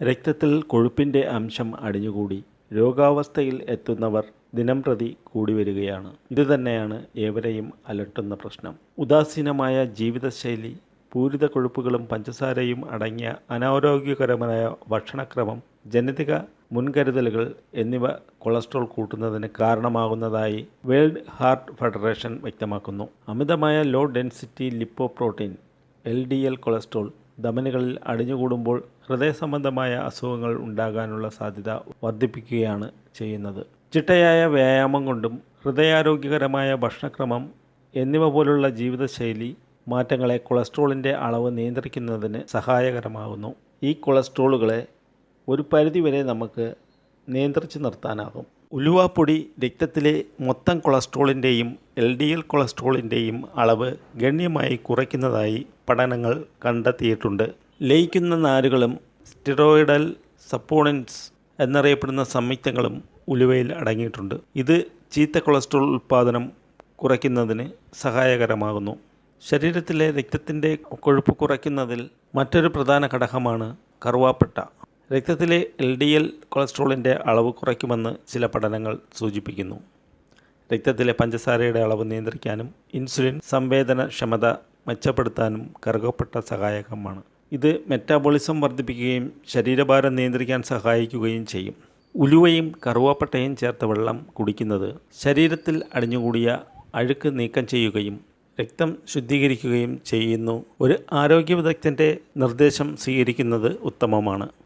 രക്തത്തിൽ കൊഴുപ്പിന്റെ അംശം അടിഞ്ഞുകൂടി. രോഗാവസ്ഥയിൽ എത്തുന്നവർ ദിനംപ്രതി കൂടി വരികയാണ് ഇതുതന്നെയാണ് ഏവരെയും അലട്ടുന്ന പ്രശ്നം. ഉദാസീനമായ ജീവിതശൈലി പൂരിത കൊഴുപ്പുകളും പഞ്ചസാരയും അടങ്ങിയ അനാരോഗ്യകരമായ ഭക്ഷണക്രമം ജനിതക മുൻകരുതലുകൾ എന്നിവ കൊളസ്ട്രോൾ കൂട്ടുന്നതിന് കാരണമാകുന്നതായി വേൾഡ് ഹാർട്ട് ഫെഡറേഷൻ വ്യക്തമാക്കുന്നു. അമിതമായ low density lipoprotein L D L cholesterol ധമനികളിൽ അടിഞ്ഞുകൂടുമ്പോൾ ഹൃദയ സംബന്ധമായ അസുഖങ്ങൾ ഉണ്ടാകാനുള്ള സാധ്യത വർദ്ധിപ്പിക്കുകയാണ് ചെയ്യുന്നത്. ചിട്ടയായ വ്യായാമം കൊണ്ടും ഹൃദയാരോഗ്യകരമായ ഭക്ഷണക്രമം എന്നിവ പോലുള്ള ജീവിതശൈലി മാറ്റങ്ങളെ കൊളസ്ട്രോളിന്റെ അളവ് നിയന്ത്രിക്കുന്നതിന് സഹായകരമാകുന്നു. ഈ കൊളസ്ട്രോളുകളെ ഒരു പരിധിവരെ നമുക്ക് നിയന്ത്രിച്ച് നിർത്താനാകും. ഉലുവാപ്പൊടി രക്തത്തിലെ മൊത്തം കൊളസ്ട്രോളിന്റെയും എൽ ഡി എൽ കൊളസ്ട്രോളിന്റെയും അളവ് ഗണ്യമായി കുറയ്ക്കുന്നതായി പഠനങ്ങൾ കണ്ടെത്തിയിട്ടുണ്ട്. ലയിക്കുന്ന നാരുകളും സ്റ്റിറോയിഡൽ സപ്പോണൻസ് എന്നറിയപ്പെടുന്ന സംയുക്തങ്ങളും ഉലുവയിൽ അടങ്ങിയിട്ടുണ്ട്. ഇത് ചീത്ത കൊളസ്ട്രോൾ ഉൽപ്പാദനം കുറയ്ക്കുന്നതിന് സഹായകരമാകുന്നു. ശരീരത്തിലെ രക്തത്തിന്റെ കൊഴുപ്പ് കുറയ്ക്കുന്നതിൽ മറ്റൊരു പ്രധാന ഘടകമാണ് കറുവാപ്പട്ട. രക്തത്തിലെ എൽ ഡി എൽ കൊളസ്ട്രോളിന്റെ അളവ് കുറയ്ക്കുമെന്ന് ചില പഠനങ്ങൾ സൂചിപ്പിക്കുന്നു. രക്തത്തിലെ പഞ്ചസാരയുടെ അളവ് നിയന്ത്രിക്കാനും ഇൻസുലിൻ സംവേദനക്ഷമത മെച്ചപ്പെടുത്താനും കറുകപ്പെട്ട സഹായകമാണ്. ഇത് മെറ്റാബോളിസം വർദ്ധിപ്പിക്കുകയും ശരീരഭാരം നിയന്ത്രിക്കാൻ സഹായിക്കുകയും ചെയ്യും. ഉലുവയും കറുവാപ്പട്ടയും ചേർത്ത വെള്ളം കുടിക്കുന്നത് ശരീരത്തിൽ അടിഞ്ഞുകൂടിയ അഴുക്ക് നീക്കം ചെയ്യുകയും രക്തം ശുദ്ധീകരിക്കുകയും ചെയ്യുന്നു. ഒരു ആരോഗ്യ വിദഗ്ധന്റെ നിർദ്ദേശം സ്വീകരിക്കുന്നത് ഉത്തമമാണ്.